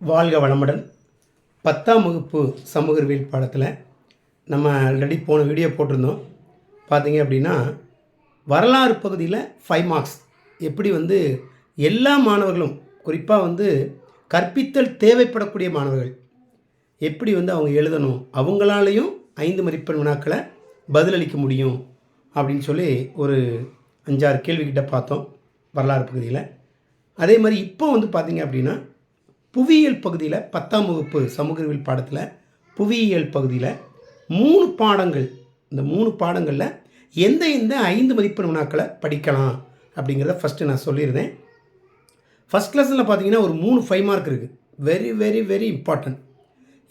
வாழ்க வளமுடன். பத்தாம் வகுப்பு சமூக அறிவியல் பாடத்தில் நம்ம ஆல்ரெடி போன வீடியோ போட்டிருந்தோம். பார்த்தீங்க அப்படின்னா வரலாறு பகுதியில் ஃபைவ் மார்க்ஸ் எப்படி வந்து எல்லா மாணவர்களும் குறிப்பாக வந்து கற்பித்தல் தேவைப்படக்கூடிய மாணவர்கள் எப்படி வந்து அவங்க எழுதணும் அவங்களாலையும் ஐந்து மதிப்பெண் வினாக்களை பதிலளிக்க முடியும் அப்படின்னு சொல்லி ஒரு அஞ்சாறு கேள்விக்கிட்ட பார்த்தோம் வரலாறு பகுதியில். அதே மாதிரி இப்போ வந்து பார்த்தீங்க அப்படின்னா புவியியல் பகுதியில் பத்தாம் வகுப்பு சமூக அறிவியல் பாடத்தில் புவியியல் பகுதியில் மூணு பாடங்கள் இந்த மூணு பாடங்களில் எந்த எந்த ஐந்து மதிப்பெண் வினாக்களை படிக்கலாம் அப்படிங்கிறத ஃபஸ்ட்டு நான் சொல்லியிருந்தேன். ஃபஸ்ட் கிளாஸில் பார்த்தீங்கன்னா ஒரு மூணு ஃபைவ் மார்க் இருக்குது வெரி வெரி வெரி இம்பார்ட்டன்ட்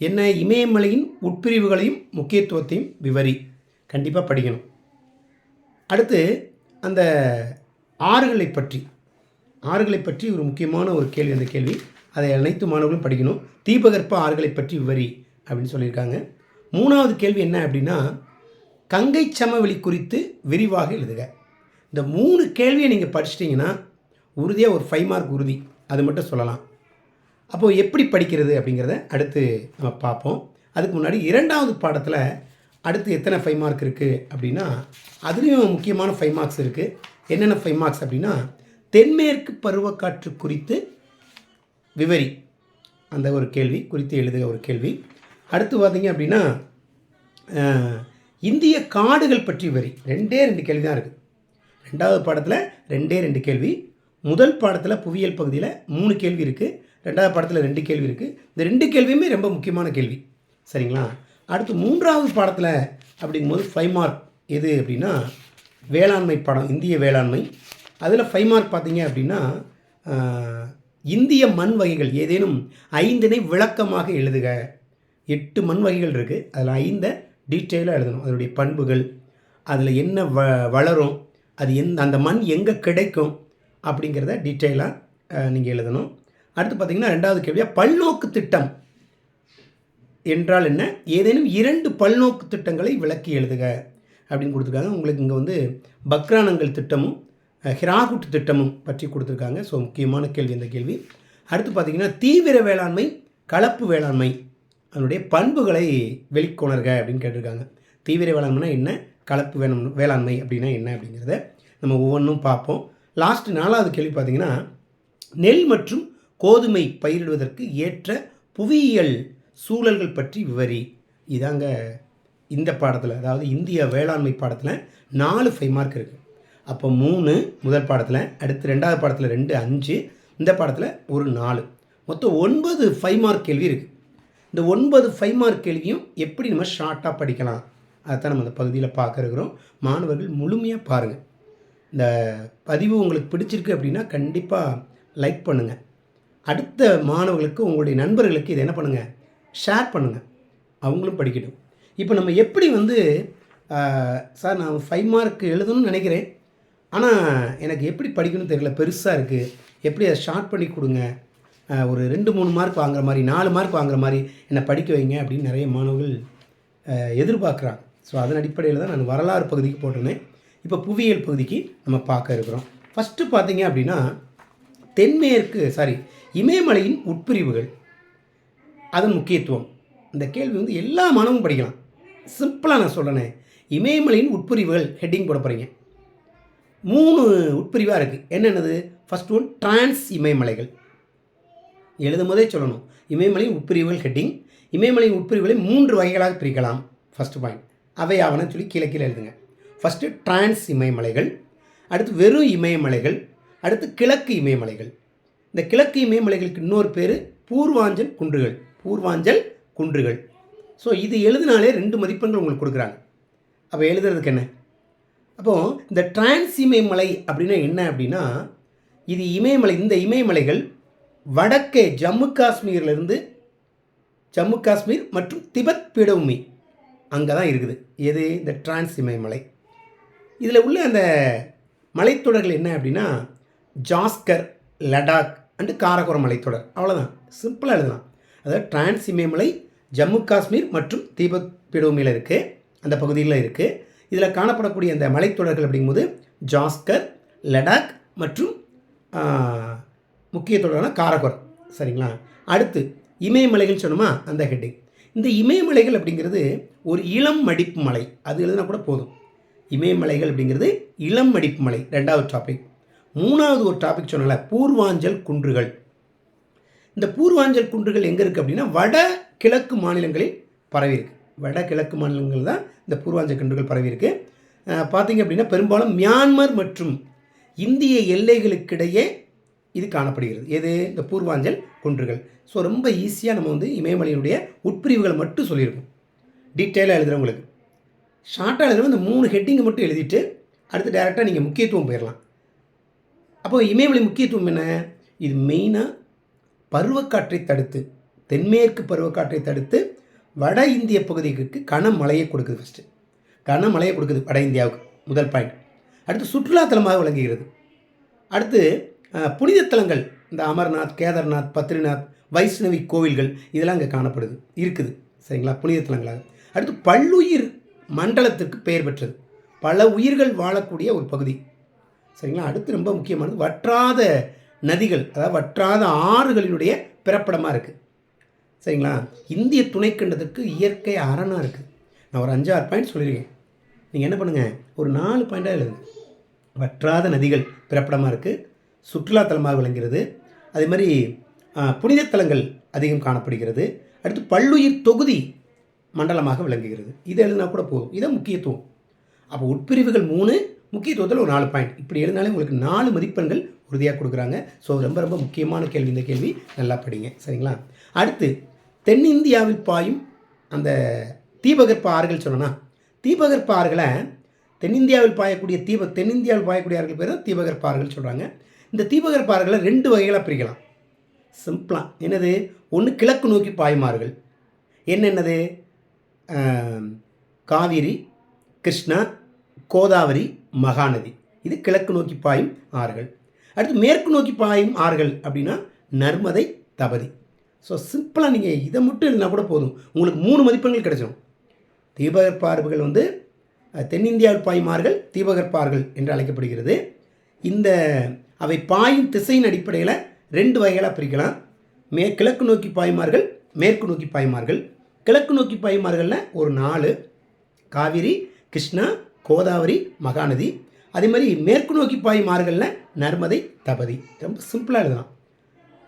என்ன? இமயமலையின் உட்பிரிவுகளையும் முக்கியத்துவத்தையும் விவரி. கண்டிப்பாக படிக்கணும். அடுத்து அந்த ஆறுகளை பற்றி. ஆறுகளை பற்றி ஒரு முக்கியமான ஒரு கேள்வி அந்த கேள்வி அதை அனைத்து மாணவர்களும் படிக்கணும். தீபகற்ப ஆறுகளை பற்றி விவரி அப்படின்னு சொல்லியிருக்காங்க. மூணாவது கேள்வி என்ன அப்படின்னா கங்கை சமவெளி குறித்து விரிவாக எழுதுக. இந்த மூணு கேள்வியை நீங்கள் படிச்சிட்டிங்கன்னா உறுதியாக ஒரு ஃபைவ் மார்க் உறுதி. அது மட்டும் சொல்லலாம். அப்போது எப்படி படிக்கிறது அப்படிங்கிறத அடுத்து நம்ம பார்ப்போம். அதுக்கு முன்னாடி இரண்டாவது பாடத்தில் அடுத்து எத்தனை ஃபைவ் மார்க் இருக்குது அப்படின்னா அதுலேயும் முக்கியமான ஃபைவ் மார்க்ஸ் இருக்குது என்னென்ன ஃபைவ் மார்க்ஸ் அப்படின்னா தென்மேற்கு பருவக்காற்று குறித்து விவரி. அந்த ஒரு கேள்வி குறித்து எழுதுக ஒரு கேள்வி. அடுத்து பார்த்தீங்க அப்படின்னா இந்திய காடுகள் பற்றி விவரி. ரெண்டே ரெண்டு கேள்வி தான் இருக்குது ரெண்டாவது பாடத்தில் ரெண்டே ரெண்டு கேள்வி. முதல் பாடத்தில் புவியியல் பகுதியில் மூணு கேள்வி இருக்குது ரெண்டாவது பாடத்தில் ரெண்டு கேள்வி இருக்குது இந்த ரெண்டு கேள்வியுமே ரொம்ப முக்கியமான கேள்வி. சரிங்களா? அடுத்து மூன்றாவது பாடத்தில் அப்படிங்கும்போது ஃபைவ் மார்க் எது அப்படின்னா வேளாண்மை பாடம் இந்திய வேளாண்மை. அதில் ஃபைவ் மார்க் பார்த்தீங்க அப்படின்னா இந்திய மண் வகைகள் ஏதேனும் ஐந்தினை விளக்கமாக எழுதுக. எட்டு மண் வகைகள் இருக்குது அதில் ஐந்தை டீட்டெயிலாக எழுதணும். அதனுடைய பண்புகள் அதில் என்ன வ வளரும் அது எந்த அந்த மண் எங்கே கிடைக்கும் அப்படிங்கிறத டீட்டெயிலாக நீங்கள் எழுதணும். அடுத்து பார்த்திங்கன்னா ரெண்டாவது கேள்வியாக பல்நோக்கு திட்டம் என்றால் என்ன? ஏதேனும் இரண்டு பல்நோக்கு திட்டங்களை விளக்கி எழுதுக அப்படின்னு கொடுத்துருக்காங்க. உங்களுக்கு இங்கே வந்து பக்ரானங்கள் திட்டமும் ஹிராகுட் திட்டமும் பற்றி கொடுத்துருக்காங்க. ஸோ முக்கியமான கேள்வி இந்த கேள்வி. அடுத்து பார்த்தீங்கன்னா தீவிர வேளாண்மை கலப்பு வேளாண்மை அதனுடைய பண்புகளை வெளிக்கொணர்க அப்படின்னு கேட்டிருக்காங்க. தீவிர வேளாண்மைனா என்ன? கலப்பு வேணும் வேளாண்மை அப்படின்னா என்ன அப்படிங்கிறத நம்ம ஒவ்வொன்றும் பார்ப்போம். லாஸ்ட் நாலாவது கேள்வி பார்த்தீங்கன்னா நெல் மற்றும் கோதுமை பயிரிடுவதற்கு ஏற்ற புவியியல் சூழல்கள் பற்றி விவரி. இதாங்க இந்த பாடத்தில் அதாவது இந்திய வேளாண்மை பாடத்தில் நாலு ஃபைவ் மார்க் இருக்குது அப்போ மூணு முதல் பாடத்தில் அடுத்து ரெண்டாவது பாடத்தில் ரெண்டு அஞ்சு இந்த பாடத்தில் ஒரு நாலு. மொத்தம் ஒன்பது ஃபைவ் மார்க் கேள்வி இருக்குது இந்த ஒன்பது ஃபைவ் மார்க் கேள்வியும் எப்படி நம்ம ஷார்ட்டாக படிக்கலாம்? அதைத்தான் நம்ம இந்த பகுதியில் பார்க்குறோம் மாணவர்கள் முழுமையாக பாருங்கள் இந்த பதிவு உங்களுக்கு பிடிச்சிருக்கு அப்படின்னா கண்டிப்பாக லைக் பண்ணுங்கள் அடுத்த மாணவர்களுக்கு உங்களுடைய நண்பர்களுக்கு இதை என்ன பண்ணுங்கள் ஷேர் பண்ணுங்கள் அவங்களும் படிக்கட்டும். இப்போ நம்ம எப்படி வந்து சார் நான் ஃபைவ் மார்க் எழுதணும்னு நினைக்கிறேன். ஆனால் எனக்கு எப்படி படிக்கணும்னு தெரியல. பெருசாக இருக்குது எப்படி அதை ஷார்ட் பண்ணி கொடுங்க? ஒரு ரெண்டு மூணு மார்க் வாங்குற மாதிரி நாலு மார்க் வாங்குற மாதிரி என்னை படிக்க வைங்க அப்படின்னு நிறைய மாணவர்கள் எதிர்பார்க்குறாங்க. ஸோ அதன் அடிப்படையில் தான் நான் வரலாறு பகுதிக்கு போட்டிருந்தேன். இப்போ புவியியல் பகுதிக்கு நம்ம பார்க்க இருக்கிறோம். ஃபஸ்ட்டு பார்த்தீங்க அப்படின்னா தென்மேற்கு சாரி இமயமலையின் உட்பிரிவுகள். அதன் முக்கியத்துவம். இந்த கேள்வி வந்து எல்லா மாணவரும் படிக்கலாம். சிம்பிளாக நான் சொல்கிறேனே இமயமலையின் உட்பிரிவுகள் ஹெட்டிங் போட போகிறீங்க மூணு உட்பிரிவாக இருக்குது என்னென்னது? ஃபஸ்ட் ஒன் டிரான்ஸ் இமயமலைகள். எழுதும் போதே சொல்லணும். இமயமலையின் உட்பிரிவுகள் ஹெட்டிங் இமயமலையின் உட்பிரிவுகளை மூன்று வகைகளாக பிரிக்கலாம். ஃபஸ்ட் பாயிண்ட் அவை ஆவணம் சொல்லி கீழே கீழே எழுதுங்க. ஃபஸ்ட்டு டிரான்ஸ் இமயமலைகள் அடுத்து வெறும் இமயமலைகள் அடுத்து கிழக்கு இமயமலைகள். இந்த கிழக்கு இமயமலைகளுக்கு இன்னொரு பேர் பூர்வாஞ்சல் குன்றுகள். பூர்வாஞ்சல் குன்றுகள். ஸோ இது எழுதினாலே ரெண்டு மதிப்பெண்கள் உங்களுக்கு கொடுக்குறாங்க. அப்போ எழுதுறதுக்கு என்ன? அப்போது இந்த டிரான்ஸ் இமயமலை அப்படின்னா என்ன அப்படின்னா இது இமயமலை இந்த இமயமலைகள் வடக்கே ஜம்மு காஷ்மீர்லேருந்து ஜம்மு காஷ்மீர் மற்றும் திபெத் பீடபூமி அங்கே தான் இருக்குது. எது? இந்த டிரான்ஸ் இமயமலை. இதில் உள்ள அந்த மலைத்தொடர்கள் என்ன அப்படின்னா ஜாஸ்கர் லடாக் அண்டு காரகோரம் மலைத்தொடர். அவ்வளோதான் சிம்பிளாக எழுதலாம். அதாவது டிரான்ஸ் இமயமலை ஜம்மு காஷ்மீர் மற்றும் தீபக் பீடபூமியில் இருக்குது அந்த பகுதியில் இருக்குது இதில் காணப்படக்கூடிய அந்த மலைத்தொடர்கள் அப்படிங்கும்போது ஜாஸ்கர் லடாக் மற்றும் முக்கிய தொடரான காரகோரம் சரிங்களா? அடுத்து இமயமலைகள் சொன்னோமா? அந்த ஹெட்டிங். இந்த இமயமலைகள் அப்படிங்கிறது ஒரு இளம் மடிப்பு மலை. அது எழுதினா கூட போதும். இமயமலைகள் அப்படிங்கிறது இளம் மடிப்பு மலை. ரெண்டாவது டாபிக் மூணாவது ஒரு டாபிக் சொன்னல பூர்வாஞ்சல் குன்றுகள். இந்த பூர்வாஞ்சல் குன்றுகள் எங்கே இருக்குது அப்படின்னா வட கிழக்கு மாநிலங்களில் பரவி இருக்குது வடகிழக்கு மாநிலங்கள் தான் இந்த பூர்வாஞ்சல் கன்றுகள் பரவி பார்த்தீங்க அப்படின்னா பெரும்பாலும் மியான்மர் மற்றும் இந்திய எல்லைகளுக்கிடையே இது காணப்படுகிறது. எது? இந்த பூர்வாஞ்சல் குன்றுகள். ஸோ ரொம்ப ஈஸியாக நம்ம வந்து இமயமலையினுடைய உட்பிரிவுகளை மட்டும் சொல்லியிருக்கோம். டீட்டெயிலாக எழுதுகிறவங்களுக்கு ஷார்ட்டாக எழுதுறவங்க இந்த மூணு ஹெட்டிங்கை மட்டும் எழுதிட்டு அடுத்து டேரெக்டாக நீங்கள் முக்கியத்துவம் போயிடலாம் அப்போ இமயமலை முக்கியத்துவம் என்ன? இது மெயினாக பருவக்காற்றை தடுத்து தென்மேற்கு பருவக்காற்றை தடுத்து வட இந்திய பகுதிகளுக்கு கனமழையை கொடுக்குது ஃபஸ்ட்டு கனமழையை கொடுக்குது வட இந்தியாவுக்கு. முதல் பாயிண்ட் அடுத்து சுற்றுலாத்தலமாக விளங்குகிறது. அடுத்து புனிதத்தலங்கள் புனித தலங்கள் இந்த அமர்நாத் கேதார்நாத் பத்ரிநாத் வைஷ்ணவி கோவில்கள் இதெல்லாம் அங்கே காணப்படுது இருக்குது. சரிங்களா? புனித தலங்களாக. அடுத்து பல்லுயிர் மண்டலத்திற்கு பெயர் பெற்றது. பல உயிர்கள் வாழக்கூடிய ஒரு பகுதி. சரிங்களா? அடுத்து ரொம்ப முக்கியமானது வற்றாத நதிகள் அதாவது வற்றாத ஆறுகளினுடைய பிறப்பிடமாக இருக்குது சரிங்களா? இந்திய துணைக்கண்டத்துக்கு இயற்கை அரணாக இருக்குது நான் ஒரு அஞ்சாறு பாயிண்ட் சொல்லியிருக்கேன். நீங்கள் என்ன பண்ணுங்கள் ஒரு நாலு பாயிண்டாக எழுதுங்க. வற்றாத நதிகள் பிறப்பிடமாக இருக்குது சுற்றுலாத்தலமாக விளங்குகிறது. அதே மாதிரி புனிதத்தலங்கள் தலங்கள் அதிகம் காணப்படுகிறது. அடுத்து பல்லுயிர் தொகுதி மண்டலமாக விளங்குகிறது. இது எழுதினா கூட போதும். இதான் முக்கியத்துவம். அப்போ உட்பிரிவுகள் மூணு முக்கியத்துவத்தில் ஒரு நாலு பாயிண்ட் இப்படி எழுதினாலே உங்களுக்கு நாலு மதிப்பெண்கள் உறுதியாக கொடுக்குறாங்க. ஸோ ரொம்ப ரொம்ப முக்கியமான கேள்வி. இந்த கேள்வி நல்லா படிங்க. சரிங்களா? அடுத்து தென்னிந்தியாவில் பாயும் அந்த தீபகற்ப ஆறுகள் சொன்னோன்னா தீபகற்ப ஆறுகளை தென்னிந்தியாவில் பாயக்கூடிய தீப தென்னிந்தியாவில் பாயக்கூடிய ஆறுகள் பேர் தான் தீபகற்ப ஆறுகள் சொல்கிறாங்க இந்த தீபகற்ப ஆறுகளை ரெண்டு வகைகளாக பிரிக்கலாம். சிம்பிளாக என்னது? ஒன்று கிழக்கு நோக்கி பாயும் ஆறுகள் என்னென்னது காவிரி கிருஷ்ணா கோதாவரி மகாநதி. இது கிழக்கு நோக்கி பாயும் ஆறுகள். அடுத்து மேற்கு நோக்கி பாயும் ஆறுகள் அப்படின்னா நர்மதை தபதி. ஸோ சிம்பிளாக நீங்கள் இதை மட்டும் எழுதினா கூட போதும். உங்களுக்கு மூணு மதிப்பெண்கள் கிடைச்சிடும் தீபகற்ப வந்து தென்னிந்தியாவில் பாய்மார்கள் தீபகற்பார்கள் என்று அழைக்கப்படுகிறது. இந்த அவை பாயும் திசையின் அடிப்படையில் ரெண்டு வகைகளாக பிரிக்கலாம். மே கிழக்கு நோக்கி பாய்மார்கள் மேற்கு நோக்கி பாய்மார்கள். கிழக்கு நோக்கி பாய்மார்களில் ஒரு நாலு. காவிரி கிருஷ்ணா கோதாவரி மகாநதி. அதே மாதிரி மேற்கு நோக்கி பாய்மார்களில் நர்மதை தபதி. ரொம்ப சிம்பிளாக எழுதலாம்.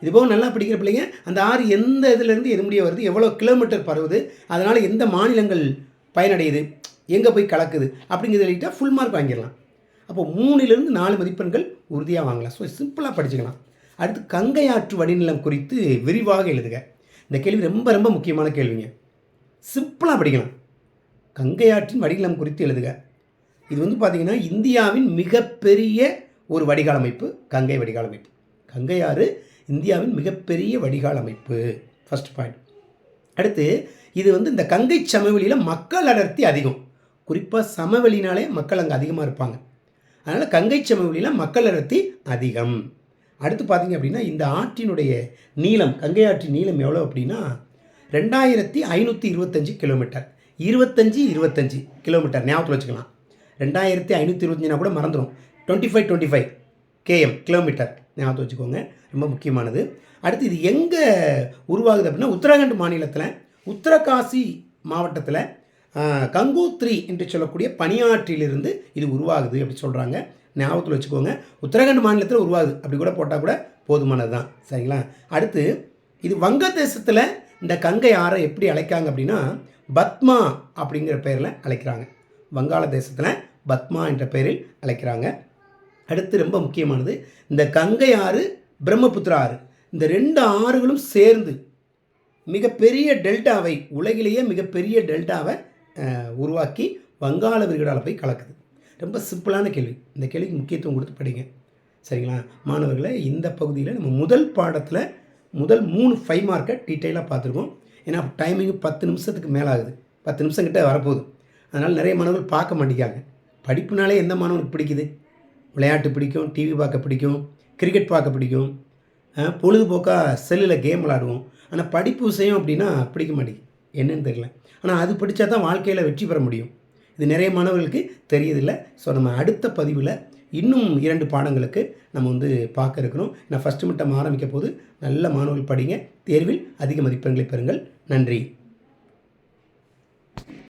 இதுபோக நல்லா படிக்கிற பிள்ளைங்க அந்த ஆறு எந்த இதுலேருந்து எது முடிய வருது எவ்வளோ கிலோமீட்டர் பரவுது அதனால் எந்த மாநிலங்கள் பயனடையுது எங்கே போய் கலக்குது அப்படிங்கிறத எழுதிட்டால் ஃபுல் மார்க் வாங்கிடலாம். அப்போ மூணிலிருந்து நாலு மதிப்பெண்கள் உறுதியாக வாங்கலாம். ஸோ சிம்பிளாக படிச்சுக்கலாம். அடுத்து கங்கை ஆற்று வடிநிலம் குறித்து விரிவாக எழுதுக. இந்த கேள்வி ரொம்ப ரொம்ப முக்கியமான கேள்விங்க. சிம்பிளாக படிக்கலாம். கங்கை ஆற்றின் வடிநிலம் குறித்து எழுதுக. இது வந்து பார்த்திங்கன்னா இந்தியாவின் மிகப்பெரிய ஒரு வடிகால் அமைப்பு கங்கை வடிகால் அமைப்பு. கங்கை ஆறு இந்தியாவின் மிகப்பெரிய வடிகால் அமைப்பு. ஃபர்ஸ்ட் பாயிண்ட் அடுத்து இது வந்து இந்த கங்கை சமவெளியில் மக்கள் அடர்த்தி அதிகம். குறிப்பாக சமவெளினாலே மக்கள் அங்கே அதிகமாக இருப்பாங்க. அதனால் கங்கை சமவெளியில் மக்கள் அடர்த்தி அதிகம். அடுத்து பார்த்தீங்க அப்படின்னா இந்த ஆற்றினுடைய நீளம் கங்கை ஆற்றின் நீளம் எவ்வளோ அப்படின்னா ரெண்டாயிரத்தி ஐநூற்றி இருபத்தஞ்சி கிலோமீட்டர். இருபத்தஞ்சி இருபத்தஞ்சி கிலோமீட்டர். ஞாபகத்தில் வச்சுக்கலாம். ரெண்டாயிரத்தி ஐநூற்றி இருபத்தஞ்சினா கூட மறந்துடும் twenty five twenty five KM kilometre ஞாபகத்தை வச்சுக்கோங்க. ரொம்ப முக்கியமானது. அடுத்து இது எங்கே உருவாகுது அப்படின்னா உத்தராகண்ட் மாநிலத்தில் உத்தரகாசி மாவட்டத்தில் கங்கோத்ரி என்று சொல்லக்கூடிய பனியாற்றிலிருந்து இது உருவாகுது அப்படி சொல்கிறாங்க ஞாபகத்தில் வச்சுக்கோங்க. உத்தரகாண்ட் மாநிலத்தில் உருவாகுது. அப்படி கூட போட்டால் கூட போதுமானது தான் சரிங்களா? அடுத்து இது வங்கதேசத்தில் இந்த கங்கை ஆறை எப்படி அழைக்காங்க அப்படின்னா பத்மா அப்படிங்கிற பெயரில் அழைக்கிறாங்க. வங்காளதேசத்தில் பத்மா என்ற பெயரில் அழைக்கிறாங்க. அடுத்து ரொம்ப முக்கியமானது இந்த கங்கை ஆறு பிரம்மபுத்திரா ஆறு இந்த ரெண்டு ஆறுகளும் சேர்ந்து மிகப்பெரிய டெல்டாவை உலகிலேயே மிகப்பெரிய டெல்டாவை உருவாக்கி வங்காள விரிகுடாவில் போய் கலக்குது. ரொம்ப சிம்பிளான கேள்வி. இந்த கேள்விக்கு முக்கியத்துவம் கொடுத்து படிங்க. சரிங்களா? மாணவர்களை இந்த பகுதியில் நம்ம முதல் பாடத்தில் முதல் மூணு ஃபைவ் மார்க்கை டீட்டெயிலாக பார்த்துருக்கோம். ஏன்னா டைமிங் பத்து நிமிஷத்துக்கு மேலே ஆகுது பத்து நிமிஷம் கிட்டே வரப்போகுது. அதனால் நிறைய மாணவர்கள் பார்க்க மாட்டேங்காங்க படிப்புனாலே எந்த மாணவனுக்கு பிடிக்குது? விளையாட்டு பிடிக்கும் டிவி பார்க்க பிடிக்கும் கிரிக்கெட் பார்க்க பிடிக்கும். பொழுதுபோக்காக செல்லில் கேம் விளாடுவோம். ஆனால் படிப்பு விஷயம் அப்படின்னா பிடிக்க மாட்டேங்குது. என்னன்னு தெரியல. ஆனால் அது படித்தா தான் வாழ்க்கையில் வெற்றி பெற முடியும். இது நிறைய மாணவர்களுக்கு தெரியதில்லை. ஸோ நம்ம அடுத்த பதிவில் இன்னும் இரண்டு பாடங்களுக்கு நம்ம வந்து பார்க்க இருக்கிறோம். நான் ஃபஸ்ட்டு மிட்டம் ஆரம்பிக்க போது நல்ல மாணவர்கள் படிங்க. தேர்வில் அதிக மதிப்பெண்களை பெறுங்கள். நன்றி.